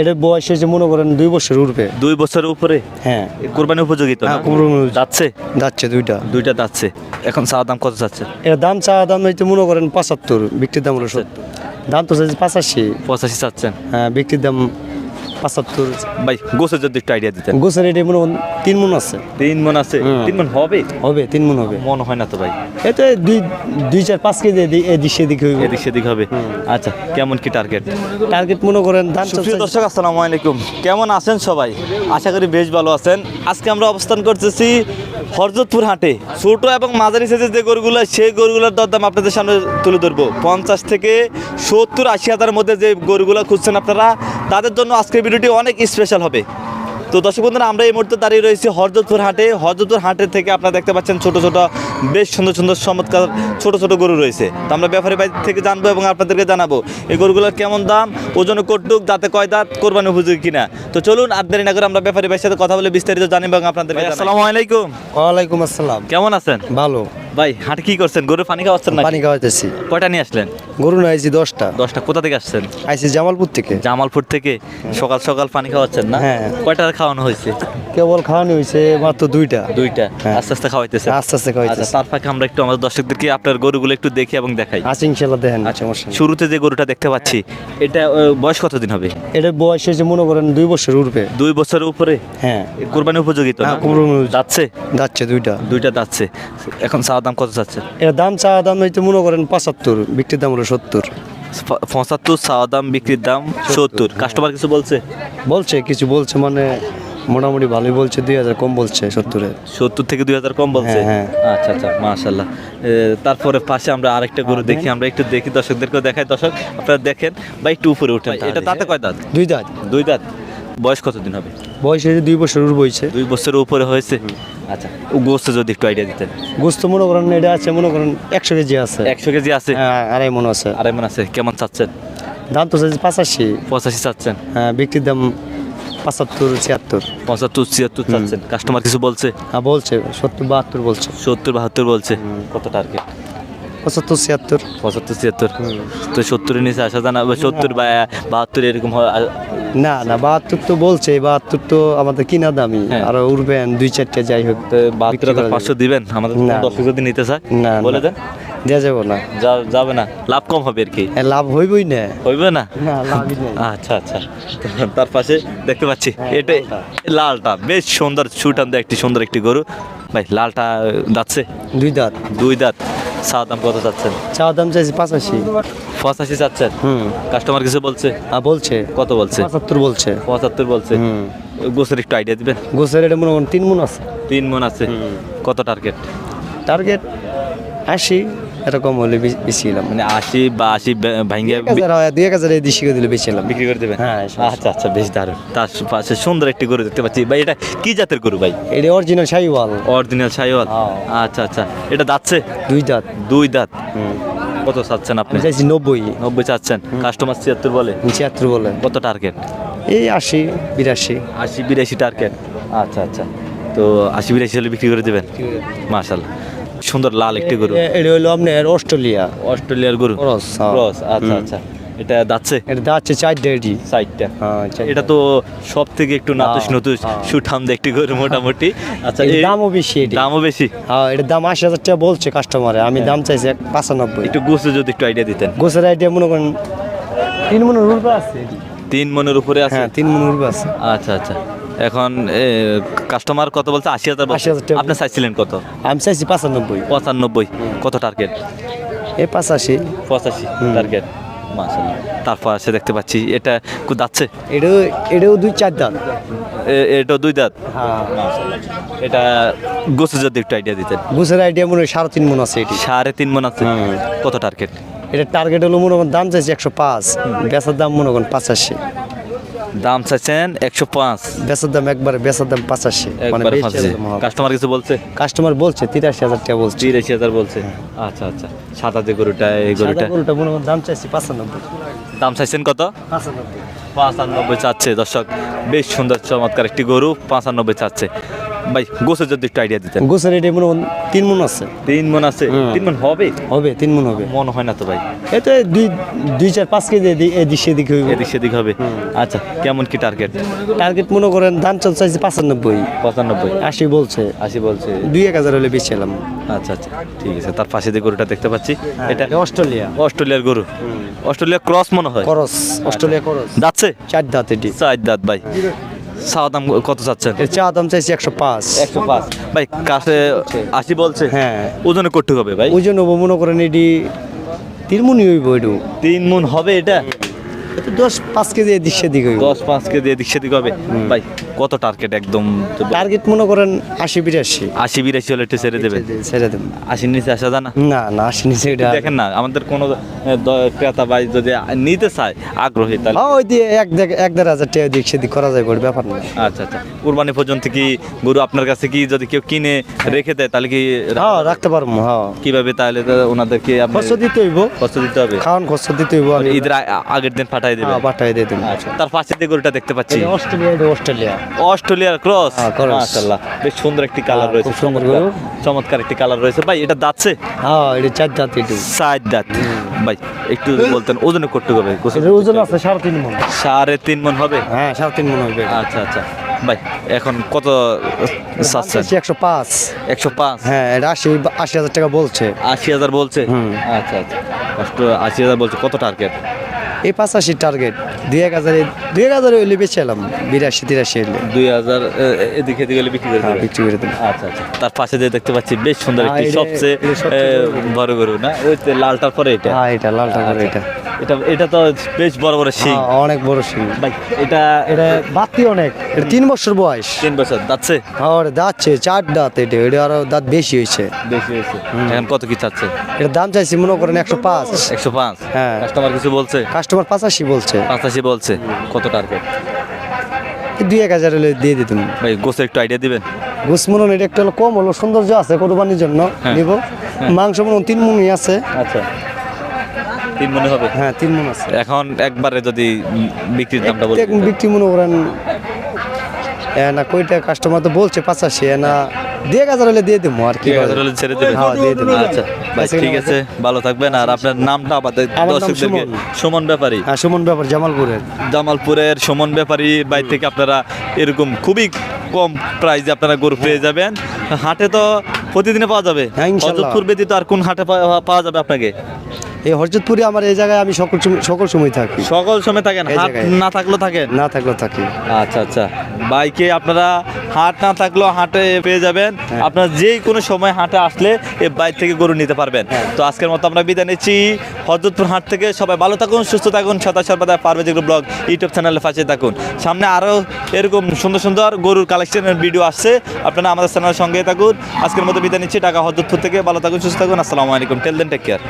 এটা বয়স হয়েছে মনে করেন দুই বছর উঠবে। দুই বছর উপরে? হ্যাঁ। কোরবানি উপযোগী তো হ্যাঁ, কোরবানি উপযোগী। যাচ্ছে? যাচ্ছে দুইটা। দুইটা যাচ্ছে। এখন চাওয়া দাম কত যাচ্ছে? এর দাম চা দাম হইতে মনে করেন পঁচাত্তর বিক্রির দাম হলো সত্তর। দাম তো চাইছে পঁচাশি। পঁচাশি চাচ্ছেন। হ্যাঁ বিক্রির দাম পঁচাত্তর। ভাই গোছের যদি একটু আইডিয়া দিতেন। গোছের এটা মনে তিন মন আছে। তিন মন আছে? তিন মন হবে? হবে তিন মন হবে। মন হয় না তো ভাই। এতে দুই দুই চার পাঁচ কেজি এদি- এদিক সেদিক হবে এদিক সেদিক হবে। আচ্ছা কেমন কি টার্গেট টার্গেট মনে করেন ধান দর্শক আসসালামু আলাইকুম। কেমন আছেন সবাই? আশা করি বেশ ভালো আছেন। আজকে আমরা অবস্থান করতেছি হরজতপুর হাটে ছোট এবং মাঝারি সাইজের যে গরুগুলো, সেই গরুগুলোর দরদাম আপনাদের সামনে তুলে ধরবো। পঞ্চাশ থেকে সত্তর আশি হাজারের মধ্যে যে গরুগুলো খুঁজছেন আপনারা, তাদের জন্য আজকের ভিডিওটি অনেক স্পেশাল হবে। তো দর্শক বন্ধুরা আমরা এই মুহূর্তে দাঁড়িয়ে রয়েছি হরজতপুর হাটে। হরজতপুর হাটের থেকে আপনারা দেখতে পাচ্ছেন ছোট ছোট বেশ সুন্দর সুন্দর চমৎকার ছোট ছোট গরু রয়েছে। তো আমরা ব্যাপারী বাড়ি থেকে জানব এবং আপনাদেরকে জানাব এই গরুগুলোর কেমন দাম ওজন কটুক দাঁতে কয় দাঁত কোরবানি উপযোগী কিনা? তো চলুন আর দেরি না করে আমরা ব্যাপারী ভাইয়ের সাথে কথা বলে বিস্তারিত জানি এবং আপনাদেরকে আসসালামু আলাইকুম। ওয়ালাইকুম আসসালাম। কেমন আছেন? ভালো। ভাই হাটে কি করছেন? গরু পানি খাওয়াচ্ছেন না পানি খাওয়াতেছি কয়টা নিয়ে আসলেন? গরু না আইছি দশটা। দশটা। কোথা থেকে আসছেন? আইছি জামালপুর থেকে। জামালপুর থেকে? সকাল সকাল পানি খাওয়াচ্ছেন না? হ্যাঁ। কয়টা খাওয়ানো হয়েছে? কেবল খাওয়ানো হয়েছে মাত্র দুইটা। দুইটা? হ্যাঁ। আস্তে আস্তে খাওয়াইতেছে আস্তে আস্তে খাওয়াইতেছে। আচ্ছা, তার ফাঁকে আমরা একটু আমাদের দর্শকদেরকে আপনার গরুগুলো একটু দেখি এবং দেখাই। আছে ইনশাল্লাহ দেখেন নেই। শুরুতে যে গরুটা দেখতে পাচ্ছি এটা আহ, বয়স কতদিন হবে? এটা বয়স হয়েছে মনে করেন দুই বছর উঠবে। দুই বছরের উপরে? হ্যাঁ। কোরবানি উপযোগী তো না? হ্যাঁ, যাচ্ছে? যাচ্ছে দুইটা। দুইটা যাচ্ছে। এখন চাওয়া দাম কত যাচ্ছে? এর দাম চা দাম হইতে মনে করেন পঁচাত্তর। বিক্রির দাম হলো সত্তর পঁচাত্তর চাওয়া দাম বিক্রির দাম সত্তর। কাস্টমার কিছু বলছে? বলছে কিছু বলছে মানে মোটামুটি ভালোই বলছে দুই হাজার কম বলছে সত্তরে সত্তর থেকে দুই হাজার কম বলছে? হ্যাঁ, আচ্ছা আচ্ছা মাশাল্লাহ তারপরে পাশে আমরা আরেকটা গরু দেখি আমরা একটু দেখি দর্শকদেরকেও দেখাই। দর্শক আপনারা দেখেন বা একটু উপরে উঠেন এটা দাঁতে কয় দাঁত। দুই দাঁত। দুই দাঁত। বয়স কতদিন হবে? বয়স হয়েছে দুই বছর উঠ বইছে দুই বছরের উপরে হয়েছে? আচ্ছা ও গোস্ত যদি একটু আইডিয়া দিতেন। গোস্ত মনে করেন এটা আছে মনে করেন একশো কেজি আছে। একশো কেজি আছে? হ্যাঁ আড়াই মন আছে। আড়াই মন আছে কেমন চাচ্ছেন? দাম তো চাইছে পাঁচাশি। পঁচাশি চাচ্ছেন? হ্যাঁ বিক্রির দাম পঁচাত্তর ছিয়াত্তর। পঁচাত্তর ছিয়াত্তর চাচ্ছেন। কাস্টমার কিছু বলছে? হ্যাঁ বলছে সত্তর বাহাত্তর বলছে। সত্তর বাহাত্তর বলছে। কত টার্গেট পঁচাত্তর ছিয়াত্তর। পঁচাত্তর ছিয়াত্তর। তো সত্তরের নিচে আসা জানা সত্তর বা বাহাত্তর এরকম না না বাহাত্তর তো বলছে বাহাত্তর তো আমাদের কিনা দামি হ্যাঁ। আর উঠবেন দুই চারটে যাই হোক বাহাত্তর হাজার পাঁচশো দিবেন আমাদের। দর্শক যদি নিতে চায় না বলে। দেন। দেওয়া যাব না। যা- যাবে না লাভ কম হবে আর কি। লাভ হইবই না। হইবে না? আচ্ছা আচ্ছা। তার পাশে দেখতে পাচ্ছি হ্যাঁ, এটা লালটা। বেশ সুন্দর সুটান একটি সুন্দর একটি গরু। ভাই লালটা যাচ্ছে দুই দাঁত। দুই দাঁত। চা দাম কত চাচ্ছেন? চা দাম চাইছি পাঁচাশি। পঁচাশি চাচ্ছেন? হুম। কাস্টমার কিছু বলছে? আর বলছে। কত বলছে? পঁচাত্তর বলছে। পঁচাত্তর বলছে। হুম। গোসের একটু আইডিয়া দিবেন? গোসের এটা মনে তিন মন আছে। তিন মন আছে। কত টার্গেট টার্গেট আশি। এরকম হলে বে- বেশি এলাম মানে আশি বা আশি ভাঙ্গে দুই এক হাজার দেশি করে দিলে বেশি এলাম বিক্রি করে দেবেন? হ্যাঁ, আচ্ছা আচ্ছা বেশ দারুণ। তার পাশে সুন্দর একটি গরু দেখতে পাচ্ছি। ভাই এটা কি জাতের গরু ভাই? এটা অরিজিনাল শাহিওয়াল অরিজিনাল সাইওয়াল হ্যাঁ। আচ্ছা আচ্ছা। এটা যাচ্ছে দুই দাঁত। দুই দাঁত? কত চাচ্ছেন আপনি? চাইছি নব্বই। নব্বই চাচ্ছেন। কাস্টমার ছিয়াত্তর বলে? ছিয়াত্তর বলে। কত টার্গেট এই আশি বিরাশি। আশি বিরাশি টার্গেট আচ্ছা আচ্ছা। তো আশি বিরাশি হলে বিক্রি করে দেবেন? মার্শাল সুন্দর লাল একটি গরু। এটা হলো আপনার অস্ট্রেলিয়া। অস্ট্রেলিয়ার গরু। ক্রস হ্যাঁ। ক্রস আচ্ছা আচ্ছা। এটা যাচ্ছে? এটা যাচ্ছে চার ডেডি সাইডটা হ্যাঁ এটা তো সব থেকে একটু নাতুস হ্যাঁ, নতুস হ্যাঁ। সুঠাম দেখতে গরু মোটামুটি। আচ্ছা দামও বেশি এটি। দামও বেশি? হ্যাঁ এটার দাম আশি হাজার টাকা বলছে কাস্টমারে আমি দাম চাইছি পাঁচানব্বই। একটু গোসে যদি একটু আইডিয়া দিতেন। গোসের আইডিয়া মনে করেন তিন মনের উর্বা আছে তিন মনের উপরে আছে? তিন মনের উর্বা আছে। আচ্ছা আচ্ছা। এখন কাস্টমার কত বলছে? আশি হাজার 80,000 টাকা। আপনি চাইছিলেন কত? আমি চাইছি পঁচানব্বই। পঁচানব্বই। কত টার্গেট এই পঁচাশি। পঁচাশি টার্গেট মাশাল্লাহ তারপর আছে দেখতে পাচ্ছি এটা কু যাচ্ছে? এটাও এটাও দুই চার দাঁত। এটাও দুই দাঁত? হ্যাঁ। এটা গোসে যদি একটু আইডিয়া দিতেন। গোসের আইডিয়া মনে হয় সাড়ে তিন মন আছে এটি। সাড়ে তিন মন আছে। কত টার্গেট এটা টার্গেট হলো মনে করেন দাম চাইছে একশো পাঁচ। বেচার দাম মনে করেন পাঁচাশি। দাম চাইছেন একশো পাঁচ। বেচার দাম একবারে বেচার দাম পাঁচাশি। মানে কাস্টমার কিছু বলছে? কাস্টমার বলছে তিরাশি হাজার টাকা বলছে। তিরাশি হাজার বলছে। আচ্ছা আচ্ছা। সাদা যে গরুটা এই গরুটা? গরুটা মনে দাম চাইছি পাঁচানব্বই। দাম চাইছেন কত? পাঁচানব্বই। পাঁচানব্বই চাচ্ছে দর্শক। বেশ সুন্দর চমৎকার একটি গরু পাঁচানব্বই চাচ্ছে। ভাই গোসের যদি একটু আইডিয়া দিতেন। গোসের এটা মনে হয় তিন মন আছে। তিন মন আছে? তিন মন হবে? হবে তিন মন হবে। মনে হয় না তো ভাই। এতে দুই দুই চার পাঁচ কেজি এদিক সেদিক হইব এদিক সেদিক হবে। আচ্ছা কেমন কি টার্গেট টার্গেট মনে করেন ধান চাল চাইছে পাঁচানব্বই। পঁচানব্বই। আশি বলছে। আশি বলছে। দুই এক হাজার হলে বেশি এলাম। আচ্ছা আচ্ছা ঠিক আছে। তার পাশে যে গরুটা দেখতে পাচ্ছি এটা এটা অস্ট্রেলিয়া। অস্ট্রেলিয়ার গরু। অস্ট্রেলিয়া ক্রস মনে হয়? করস অস্ট্রেলিয়া করস। যাচ্ছে? চার দাঁত এটি। চার দাঁত ভাই। চাওয়া দাম কত চাচ্ছেন? এর চা দাম চাইছে একশো পাঁচ। একশো পাঁচ। ভাই কাছে আশি বলছে। হ্যাঁ। ওজনে করতে হবে ভাই। ওজন হব মনে করেন এটি তিন মনই হইব এটু। তিন মন হবে এটা? দশ পাঁচ কেজি এদিক সেদিক দশ পাঁচ কেজি এদিক সেদিক হবে। ভাই কত টার্গেট একদম? টার্গেট মনে করেন আশি বিরাশি। আশি বিরাশি হলে একটু ছেড়ে দেবেন? ছেড়ে দেবেন আশির নিচে আসা জানা না? না আশি নিচে দেখেন না আমাদের কোনো ক্রেতা ভাই যদি নিতে চায় আগ্রহী তাহলে হ্যাঁ ওই দিয়ে এক এক দেড় হাজার টাকা দিক সেদিক করা যায় কোনো ব্যাপার না। আচ্ছা আচ্ছা। কুরবানি পর্যন্ত কি গরু আপনার কাছে কি যদি কেউ কিনে রেখে দেয় তাহলে কি হ্যাঁ রাখতে পারব হ্যাঁ। কীভাবে তাহলে ওনাদেরকে খরচ দিতে হইব। কষ্ট দিতে হবে? খাওয়ান খরচ দিতে হইব ঈদের আগের দিন পাঠাই দেবে হ্যাঁ পাঠাই দিয়ে দেবো আচ্ছা তার পাশে দিয়ে গরুটা দেখতে পাচ্ছি। Australia Australia. অস্ট্রেলিয়ার ক্রস। হ্যাঁ, মাশাআল্লাহ বেশ সুন্দর একটি কালার হ্যাঁ, রয়েছে। সুন্দর চমৎকার একটি কালার রয়েছে। ভাই এটা দাচ্ছে হ্যাঁ এটা চার দাঁত এটু। সাইড দাঁত। ভাই একটু যদি বলতেন ওজনে করতে হবে ওজন আছে সাড়ে তিন মন। সাড়ে তিন মন হবে? হ্যাঁ সাড়ে তিন মন হবে। আচ্ছা আচ্ছা। ভাই এখন কত চাচ্ছেন? একশো পাঁচ। একশো পাঁচ? হ্যাঁ এটা আশি আশি হাজার টাকা বলছে। আশি হাজার বলছে। আচ্ছা আচ্ছা। আশি হাজার বলছে। কত টার্গেট এই পাঁচাশি টার্গেট দুই এক হাজারে দুই এক হাজারে হইলে বেশি এলাম বিরাশি তিরাশি হইলে। দুই হাজার এদিকে এদিকে হলে বিক্রি করে হ্যাঁ দেবে? বিক্রি করে দেবো আচ্ছা আচ্ছা। তার পাশে যে দেখতে পাচ্ছি বেশ সুন্দর হ্যাঁ, একটি সবচেয়ে বড় গরু। না? ওই যে লালটার পরে এটা। হ্যাঁ এটা লালটা করে আচ্ছা। এটা। এটা এটা তো বেশ বড় বড় শিং। হ্যাঁ, অনেক বড় সিং ভাই এটা এটা বাতি অনেক। এটা তিন বছর বয়স। তিন বছর যাচ্ছে হ্যাঁ ওটা দাঁতছে চার দাঁত এটা এটা আরও দাঁত বেশি হয়েছে। বেশি হয়েছে। এখন কত কি চাচ্ছে? এটার দাম চাইছি মনে করেন একশো পাঁচ। একশো পাঁচ? হ্যাঁ। কাস্টমার কিছু বলছে? কাস্টমার পাঁচাশি বলছে। পাঁচাশি বলছে। কত টার্গেট দুই এক হাজার হলে দিয়ে দিতাম ভাই গোসের একটু আইডিয়া দিবেন? ঘুষ মনে হয় এটা একটু হলো কম হলো সৌন্দর্য আছে কোরবানির জন্য হ্যাঁ। নিব। মাংস মনে হয় তিন মুনি আছে। আচ্ছা। তিন মনে হবে? হ্যাঁ তিন মন আছে। এখন একবারে যদি বিক্রির দামটা এক বিক্রি মনে করেন না কয়টা কাস্টমার তো বলছে পাঁচাশি না হাজার হলে দিয়ে দেবো আর কি আছে তাহলে ছেড়ে দেবেন। হ্যাঁ, দিয়ে দেবো। আচ্ছা ভাই ঠিক আছে ভালো থাকবেন। আর আপনার নামটা আমাদের দর্শকদেরকে সুমন। ব্যাপারী। হ্যাঁ সুমন ব্যাপার জামালপুরের। জামালপুরের সুমন ব্যাপারী বাই থেকে আপনারা এরকম খুবই কম প্রাইসে আপনারা গরু পেয়ে যাবেন। হাটে তো প্রতিদিনে পাওয়া যাবে। হ্যাঁ, ইনশাল্লাহ। ব্যতীত আর কোন হাটে পাওয়া যাবে আপনাকে? এই হরজতপুরে আমার এই জায়গায় আমি সকল সকল সময় থাকি। সকল সময় থাকেন? হাট না থাকলেও থাকেন? না থাকলেও থাকি। আচ্ছা আচ্ছা। বাইকে আপনারা হাট না থাকলেও হাটে পেয়ে যাবেন। হ্যাঁ। আপনারা যে কোনো সময় হাটে আসলে এই বাইক থেকে গরু নিতে পারবেন। হ্যাঁ। তো আজকের মতো আমরা বিদায় নিচ্ছি। হজরতপুর হাট থেকে সবাই ভালো থাকুন সুস্থ থাকুন। সদা সর্বদা পারবে যেগুলো ব্লগ ইউটিউব চ্যানেলে পাশে থাকুন। সামনে আরও এরকম সুন্দর সুন্দর গরুর কালেকশনের ভিডিও আসছে। আপনারা আমাদের চ্যানেলের সঙ্গে থাকুন। আজকের মতো বিদায় নিচ্ছি। টাকা হজরতপুর থেকে। ভালো থাকুন সুস্থ থাকুন। আসসালামু আলাইকুম। টেল দেন টেক কেয়ার